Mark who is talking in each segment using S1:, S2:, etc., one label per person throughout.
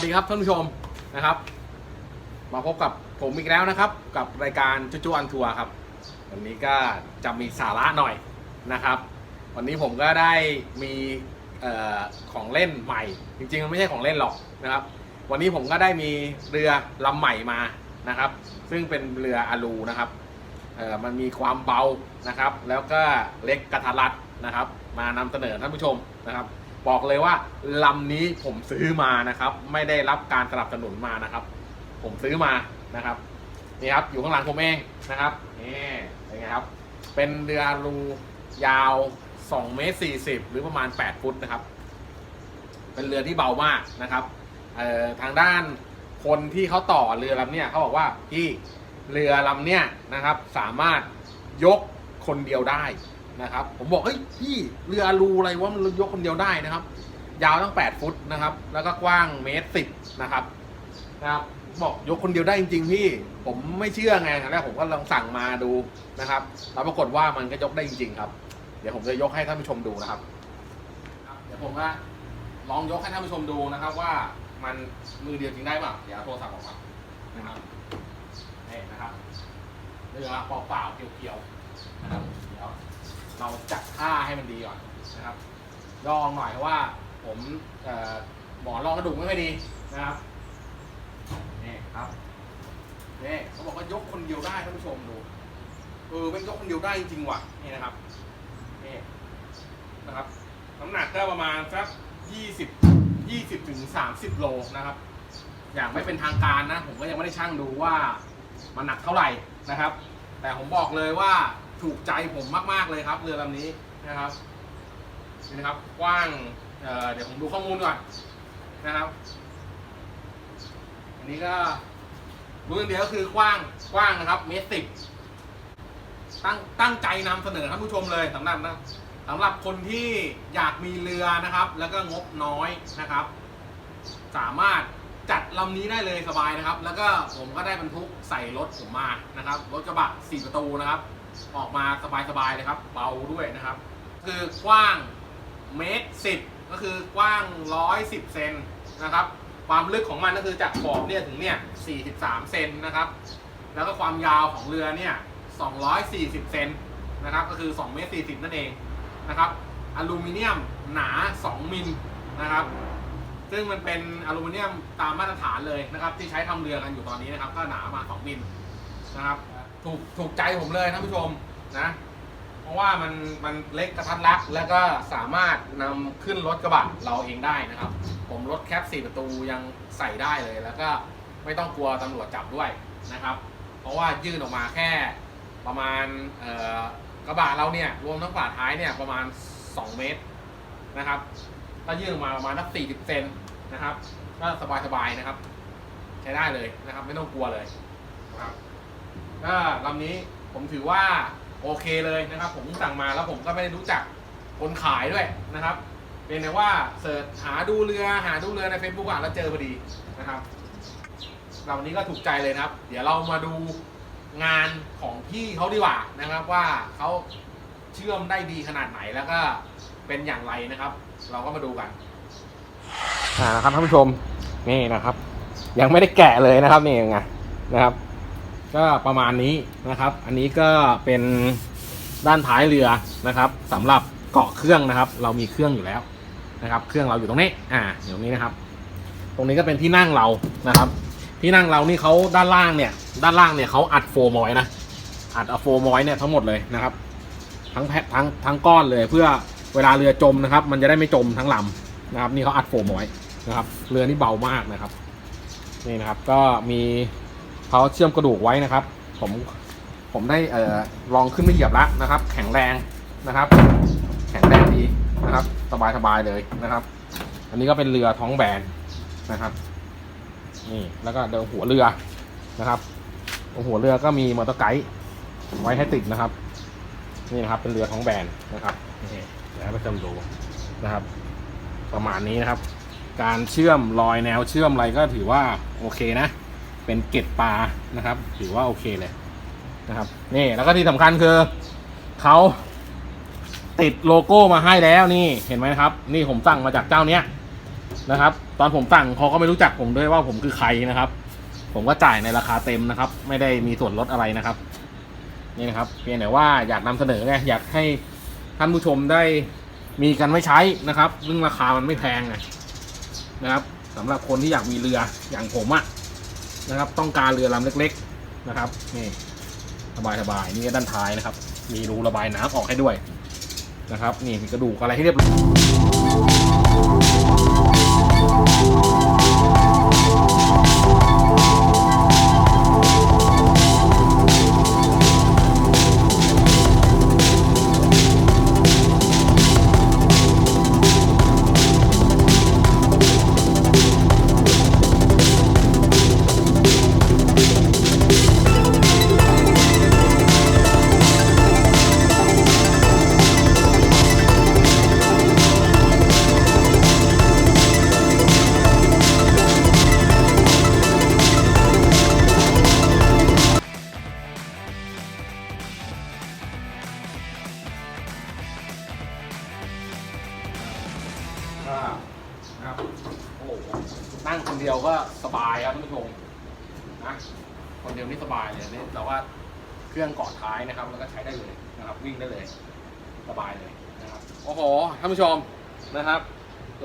S1: สดีครับท่านผู้ชมนะครับ มาพบกับผมอีกแล้วนะครับ กับรายการจุจูอันทัวร์ครับ วันนี้ก็จะมีสาระหน่อยนะครับ วันนี้ผมก็ได้มีออของเล่นใหม่ จริงๆมันไม่ใช่ของเล่นหรอกนะครับ วันนี้ผมก็ได้มีเรือลำใหม่มานะครับ ซึ่งเป็นเรืออะลูนะครับมันมีความเบานะครับ แล้วก็เล็กกระทัดรัดนะครับ มานำเสนอท่านผู้ชมนะครับ บอกเลยว่าลำนี้ผมซื้อมานะครับ ไม่ได้รับการสนับสนุนมานะครับ ผมซื้อมานะครับนี่ครับอยู่ข้างหลังผมเองนะครับนี่เป็นไงครับ เป็นเรือรูยาว2เมตร40 หรือประมาณ 8 ฟุตนะครับ เป็นเรือที่เบามากนะครับทางด้านคนที่เขาต่อเรือลำเนี้ยเขาบอกว่าพี่เรือลำเนี้ยนะครับ สามารถยกคนเดียวได้ นะครับ ผมบอกเฮ้ยพี่เรือรูอะไรวะมันยกคนเดียวได้นะครับ ยาวตั้ง 8 ฟุตนะครับ แล้วก็กว้างเมตรสิบนะครับนะครับบอกยกคนเดียวได้จริงๆพี่ ผมไม่เชื่อไงครั้งแรกผมก็ลองสั่งมาดูนะครับแล้วปรากฏว่ามันก็ยกได้จริง ๆ ครับ เดี๋ยวผมจะยกให้ท่านผู้ชมดูนะครับ เดี๋ยวผมก็ลองยกให้ท่านผู้ชมดูนะครับ ว่ามันมือเดียวจริงได้เปล่าเดี๋ยวเอาโทรศัพท์ออกมานะครับนี่นะครับเรือเปล่าๆเพียวๆนะครับเดี๋ยว เราจัดท่าให้มันดีก่อนนะครับลองหน่อยเพราะว่าผมหมอนรองกระดูกไม่ค่อยดีนะครับนี่ครับนี่เขาบอกว่ายกคนเดียวได้ท่านผู้ชมดูเออเป็นยกคนเดียวได้จริงๆว่ะนี่นะครับนี่นะครับน้ำหนักก็ประมาณสักยี่สิบยี่สิบถึงสามสิบโลนะครับ อย่างไม่เป็นทางการนะ ผมก็ยังไม่ได้ชั่งดูว่ามันหนักเท่าไหร่นะครับ แต่ผมบอกเลยว่า ถูกใจผมมาก ๆ เลยครับ เรือลำนี้นะครับนี่นะครับกว้างเเดี๋ยวผมดูข้อมูลก่อนนะครับ อันนี้ก็รู้อย่างเดียวก็คือกว้างกว้างนะครับเมตรสิบตั้งตั้งใจนำเสนอท่านผู้ชมเลยสำหรับนะสำหรับคนที่อยากมีเรือนะครับ แล้วก็งบน้อยนะครับ สามารถจัดลำนี้ได้เลยสบายนะครับ แล้วก็ผมก็ได้บรรทุกใส่รถผมมานะครับรถกระบะสี่ประตูนะครับ ออกมาสบายๆเลยครับ เบาด้วยนะครับ คือกว้างเมตรสิบก็คือกว้างร้อยสิบเซนนะครับ ความลึกของมันก็คือจากขอบเนี่ยถึงเนี่ยสี่สิบสามเซนนะครับ แล้วก็ความยาวของเรือเนี่ยสองร้อยสี่สิบเซนนะครับ ก็คือสองเมตรสี่สิบนั่นเองนะครับ อลูมิเนียมหนาสองมิลนะครับ ซึ่งมันเป็นอลูมิเนียมตามมาตรฐานเลยนะครับ ที่ใช้ทำเรือกันอยู่ตอนนี้นะครับ ก็หนามาสองมิลนะครับ ถูกถูกใจผมเลยท่านผู้ชมนะ เพราะว่ามันมันเล็กกระทัดรัดแล้วก็สามารถนำขึ้นรถกระบะเราเองได้นะครับ ผมรถแคปสี่ประตูยังใส่ได้เลย แล้วก็ไม่ต้องกลัวตำรวจจับด้วยนะครับ เพราะว่ายื่นออกมาแค่ประมาณเอ่อกระบะเราเนี่ยรวมทั้งฝาท้ายเนี่ยประมาณ 2 เมตรนะครับถ้ายื่นออกมาประมาณสัก40 เซนนะครับก็สบายๆนะครับ ใช้ได้เลยนะครับ ไม่ต้องกลัวเลยนะครับ ก็ลำนี้ผมถือว่าโอเคเลยนะครับ ผมสั่งมาแล้วผมก็ไม่ได้รู้จักคนขายด้วยนะครับ เป็นแต่ว่าเสิร์ชหาดูเรือหาดูเรือใน Facebook อะแล้วเจอพอดีนะครับลำนี้ก็ถูกใจเลยนะครับ เดี๋ยวเรามาดูงานของพี่เขาดีกว่านะครับว่าเขาเชื่อมได้ดีขนาดไหนแล้วก็เป็นอย่างไรนะครับ เราก็มาดูกันอ่านะครับท่านผู้ชมนี่นะครับ ยังไม่ได้แกะเลยนะครับนี่ยังไงนะครับ ก็ประมาณนี้นะครับ อันนี้ก็เป็นด้านท้ายเรือนะครับสำหรับเกาะเครื่องนะครับ เรามีเครื่องอยู่แล้วนะครับ เครื่องเราอยู่ตรงนี้ อ่าอยู่ตรงนี้นะครับ ตรงนี้ก็เป็นที่นั่งเรานะครับ ที่นั่งเรานี่เขาด้านล่างเนี่ย ด้านล่างเนี่ยเขาอัดโฟมอยนะ อัดอาโฟมอยเนี่ยทั้งหมดเลยนะครับ ทั้งแพททั้งทั้งก้อนเลยเพื่อเวลาเรือจมนะครับ มันจะได้ไม่จมทั้งลำนะครับ นี่เขาอัดโฟมอยนะครับ เรือนี่เบามากนะครับ นี่นะครับ ก็มี เขาเชื่อมกระดูกไว้นะครับ ผมผมได้เอ่อลองขึ้นไม่เหยียบแล้วนะครับ แข็งแรงนะครับ แข็งแรงดีนะครับ สบายสบายๆเลยนะครับ อันนี้ก็เป็นเรือท้องแบนนะครับนี่แล้วก็เดินหัวเรือนะครับตรงหัวเรือก็มีมอเตอร์ไกด์ไว้ให้ติดนะครับ นี่นะครับเป็นเรือท้องแบนนะครับนี่แล้วไปจำดูนะครับ ประมาณนี้นะครับ การเชื่อมรอยแนวเชื่อมอะไรก็ถือว่าโอเคนะ เป็นเกล็ดปลานะครับ ถือว่าโอเคเลยนะครับนี่แล้วก็ที่สำคัญคือเขาติดโลโก้มาให้แล้วนี่เห็นไหมครับ นี่ผมสั่งมาจากเจ้าเนี้ยนะครับ ตอนผมสั่งเขาก็ไม่รู้จักผมด้วยว่าผมคือใครนะครับ ผมก็จ่ายในราคาเต็มนะครับ ไม่ได้มีส่วนลดอะไรนะครับ นี่นะครับเพียงแต่ว่าอยากนำเสนอไงอยากให้ท่านผู้ชมได้มีกันไว้ใช้นะครับ ซึ่งราคามันไม่แพงไงนะครับสำหรับคนที่อยากมีเรืออย่างผมอะ นะครับ ต้องการเรือลำเล็ก ๆนะครับนี่สบายสบายๆนี่ก็ด้านท้ายนะครับ มีรูระบายน้ำออกให้ด้วยนะครับ นี่มีกระดูกอะไรให้เรียบร้อย วิ่งได้เลยสบายเลยนะครับโอ้โหท่านผู้ชมนะครับ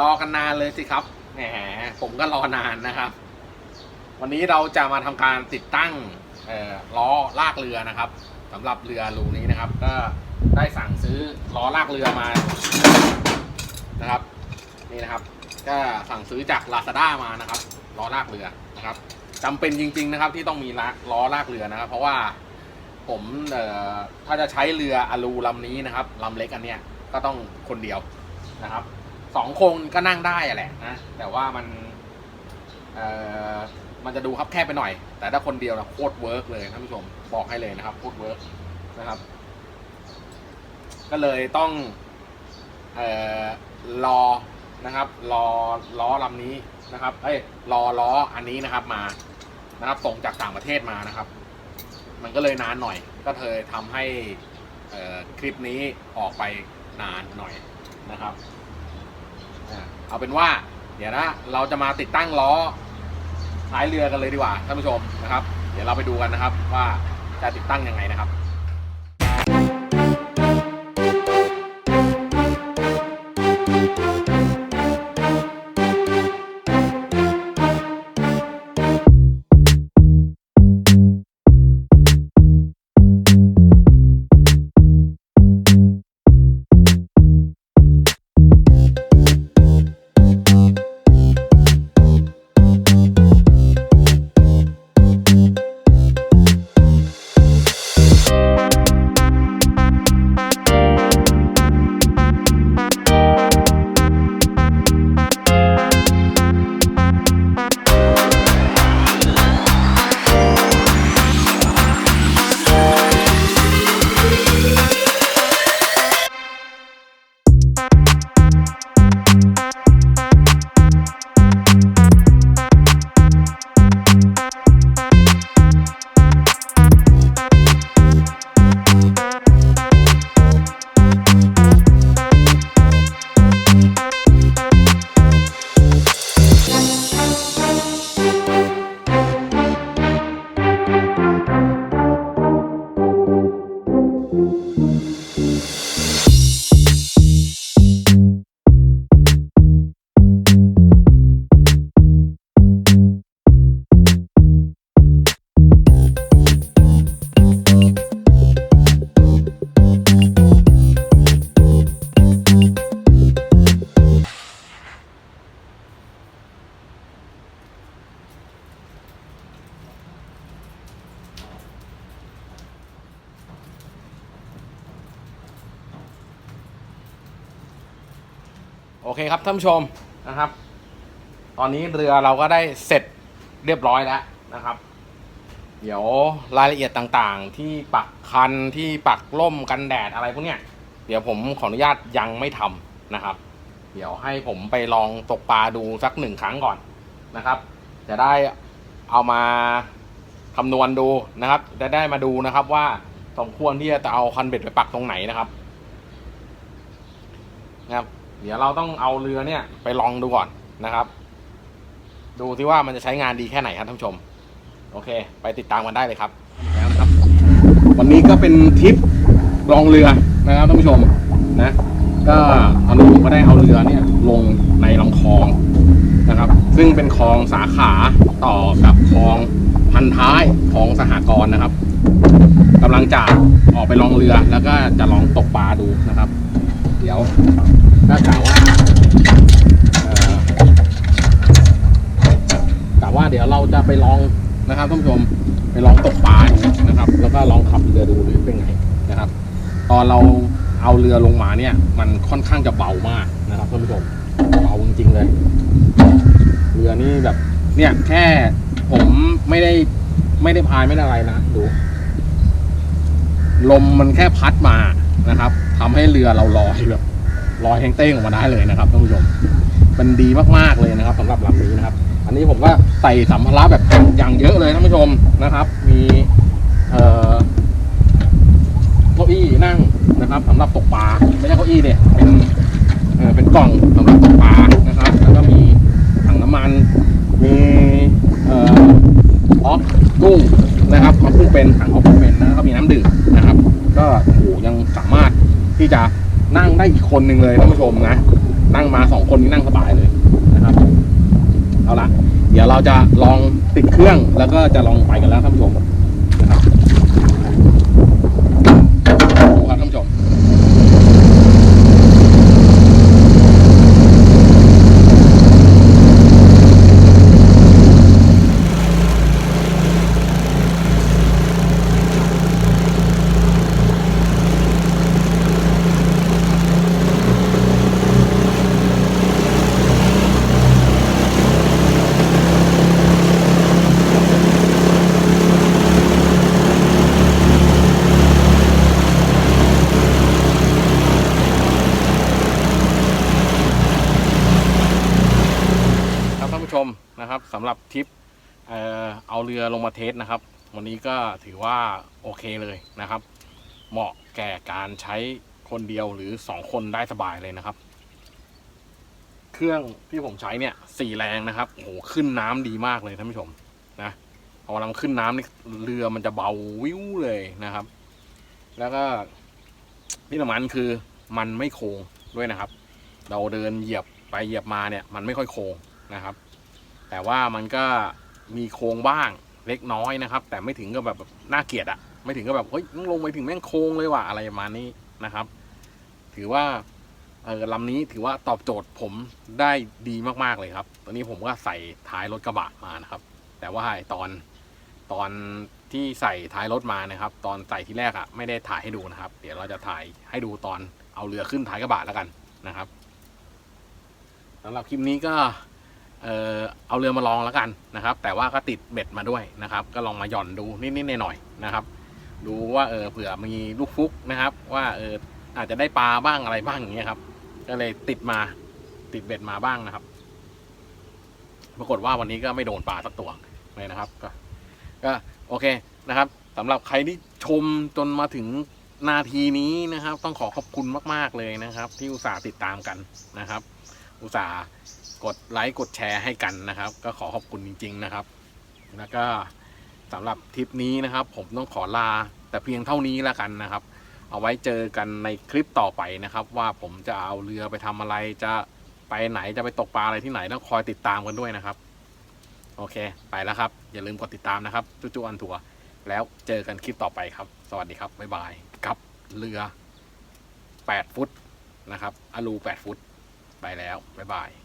S1: รอกันนานเลยสิครับแหมผมก็รอนานนะครับ วันนี้เราจะมาทำการติดตั้งล้อลากเรือนะครับสำหรับเรือลูนี้นะครับ ก็ได้สั่งซื้อล้อลากเรือมานะครับ นี่นะครับ ก็สั่งซื้อจาก Lazada มานะครับล้อลากเรือนะครับจำเป็นจริง ๆนะครับ ที่ต้องมีล้อลากเรือนะครับ เพราะว่า ผมเอ่อถ้าจะใช้เรืออลูลำนี้นะครับลำเล็กอันเนี้ยก็ต้องคนเดียวนะครับสองคนก็นั่งได้อะแหละนะแต่ว่ามันเอ่อมันจะดูครับแคบไปหน่อย แต่ถ้าคนเดียวนะโคตรเวิร์กเลยท่านผู้ชมบอกให้เลยนะครับโคตรเวิร์กนะครับ ก็เลยต้องเอ่อรอนะครับรอล้อลำนี้นะครับเอ้ยรอล้ออันนี้นะครับมานะครับส่งจากต่างประเทศมานะครับ มันก็เลยนานหน่อย ก็เลยทำให้คลิปนี้ออกไปนานหน่อยนะครับเอาเป็นว่าเดี๋ยวนะเราจะมาติดตั้งล้อท้ายเรือกันเลยดีกว่าท่านผู้ชมนะครับ เดี๋ยวเราไปดูกันนะครับว่าจะติดตั้งยังไงนะครับ คครับท่านผู้ชมนะครับ ตอนนี้เรือเราก็ได้เสร็จเรียบร้อยแล้วนะครับ เดี๋ยวรายละเอียดต่างๆ ที่ปักคันที่ปักล่มกันแดดอะไรพวกเนี้ยเดี๋ยวผมขออนุญาตยังไม่ทำนะครับ เดี๋ยวให้ผมไปลองตกปลาดูสักหนึ่งครั้งก่อนนะครับ จะได้เอามาคำนวณดูนะครับ จะได้มาดูนะครับว่าสมควรที่จะเอาคันเบ็ดไปปักตรงไหนนะครับนะครับ เดี๋ยวเราต้องเอาเรือเนี่ยไปลองดูก่อนนะครับ ดูที่ว่ามันจะใช้งานดีแค่ไหนครับท่านผู้ชม โอเค ไปติดตามกันได้เลยครับแล้วนะครับ วันนี้ก็เป็นทริปลองเรือนะครับท่านผู้ชมนะ ก็ตอนนี้ผมก็ได้เอาเรือเนี่ยลงในลำคลองนะครับ ซึ่งเป็นคลองสาขาต่อกับคลองพันท้ายคลองสหกรณ์นะครับกำลังจะออกไปลองเรือแล้วก็จะลองตกปลาดูนะครับ เดี๋ยว ถ้ากล่าวว่าเอ่อกล่าวว่าเดี๋ยวเราจะไปลองนะครับท่านผู้ชมไปลองตกปลานะครับ แล้วก็ลองขับเรือดูหรือเป็นไงนะครับ ตอนเราเอาเรือลงมาเนี่ย มันค่อนข้างจะเบามากนะครับท่านผู้ชมเบาจริงๆเลย เรือนี่แบบ เนี่ยแค่ผมไม่ได้ไม่ได้พายไม่ได้อะไรนะดูลมมันแค่พัดมานะครับทำให้เรือเราลอยแบบ ลอยแห้งเต้งออกมาได้เลยนะครับท่านผู้ชมมันดีมากๆเลยนะครับสำหรับลำนี้นะครับ อันนี้ผมก็ใส่สัมภาระแบบอย่างเยอะเลยท่านผู้ชมนะครับ มีเอ่อเก้าอี้นั่งนะครับสำหรับตกปลาไม่ใช่เก้าอี้เนี่ยเป็นเออเป็นกล่องสำหรับตกปลานะครับ แล้วก็มีถังน้ำมันมีเอ่อออกกุ้งนะครับออกกุ้งเป็นถังออกกุ้งเป็นแล้วก็มีน้ำดื่มนะครับ ก็โอ้ยังสามารถที่จะ นั่งได้อีกคนหนึ่งเลยท่านผู้ชมนะนั่งมาสองคนนี้นั่งสบายเลยนะครับเอาละเดี๋ยวเราจะลองติดเครื่องแล้วก็จะลองไปกันแล้วท่านผู้ชมนะครับ ดูครับท่านผู้ชม ครับท่านผู้ชมนะครับสำหรับทริปเออเอาเรือลงมาเทสนะครับ วันนี้ก็ถือว่าโอเคเลยนะครับ เหมาะแก่การใช้คนเดียวหรือสองคนได้สบายเลยนะครับ เครื่องที่ผมใช้เนี่ยสี่แรงนะครับโอ้โหขึ้นน้ำดีมากเลยท่านผู้ชมนะพอเราขึ้นน้ำนี่เรือมันจะเบาวิวเลยนะครับ แล้วก็ที่สำคัญคือมันไม่โค้งด้วยนะครับ เราเดินเหยียบไปเหยียบมาเนี่ย มันไม่ค่อยโค้งนะครับ แต่ว่ามันก็มีโค้งบ้างเล็กน้อยนะครับ แต่ไม่ถึงกับแบบน่าเกลียดอะไม่ถึงกับแบบเฮ้ยลงไปถึงแม่งโค้งเลยว่ะอะไรประมาณนี้นะครับ ถือว่าเออลำนี้ถือว่าตอบโจทย์ผมได้ดีมากๆเลยครับ ตอนนี้ผมก็ใส่ท้ายรถกระบะมานะครับ แต่ว่าตอนตอนที่ใส่ท้ายรถมานะครับ ตอนใส่ที่แรกอะไม่ได้ถ่ายให้ดูนะครับ เดี๋ยวเราจะถ่ายให้ดูตอนเอาเรือขึ้นท้ายกระบะแล้วกันนะครับสำหรับคลิปนี้ก็ เออเอาเรือมาลองแล้วกันนะครับ แต่ว่าก็ติดเบ็ดมาด้วยนะครับ ก็ลองมาหย่อนดูนิดๆหน่อยๆนะครับ ดูว่าเออเผื่อมีลูกฟุกนะครับ ว่าเอออาจจะได้ปลาบ้างอะไรบ้างอย่างเงี้ยครับ ก็เลยติดมาติดเบ็ดมาบ้างนะครับ ปรากฏว่าวันนี้ก็ไม่โดนปลาสักตัวเลยนะครับ ก็ ก็โอเคนะครับสำหรับใครที่ชมจนมาถึงนาทีนี้นะครับ ต้องขอขอบคุณมาก ๆเลยนะครับ ที่อุตส่าห์ติดตามกันนะครับ อุตส่าห์ กดไลค์กดแชร์ให้กันนะครับ ก็ขอขอบคุณจริง ๆนะครับ แล้วก็สำหรับทริปนี้นะครับ ผมต้องขอลาแต่เพียงเท่านี้แล้วกันนะครับ เอาไว้เจอกันในคลิปต่อไปนะครับ ว่าผมจะเอาเรือไปทำอะไรจะไปไหนจะไปตกปลาอะไรที่ไหนต้องคอยติดตามกันด้วยนะครับ โอเค ไปแล้วครับ อย่าลืมกดติดตามนะครับจุจูอันทัวร์แล้วเจอกันคลิปต่อไปครับ สวัสดีครับบ๊ายบายกับเรือ 8 ฟุตนะครับอลู 8 ฟุต ไปแล้วบ๊ายบาย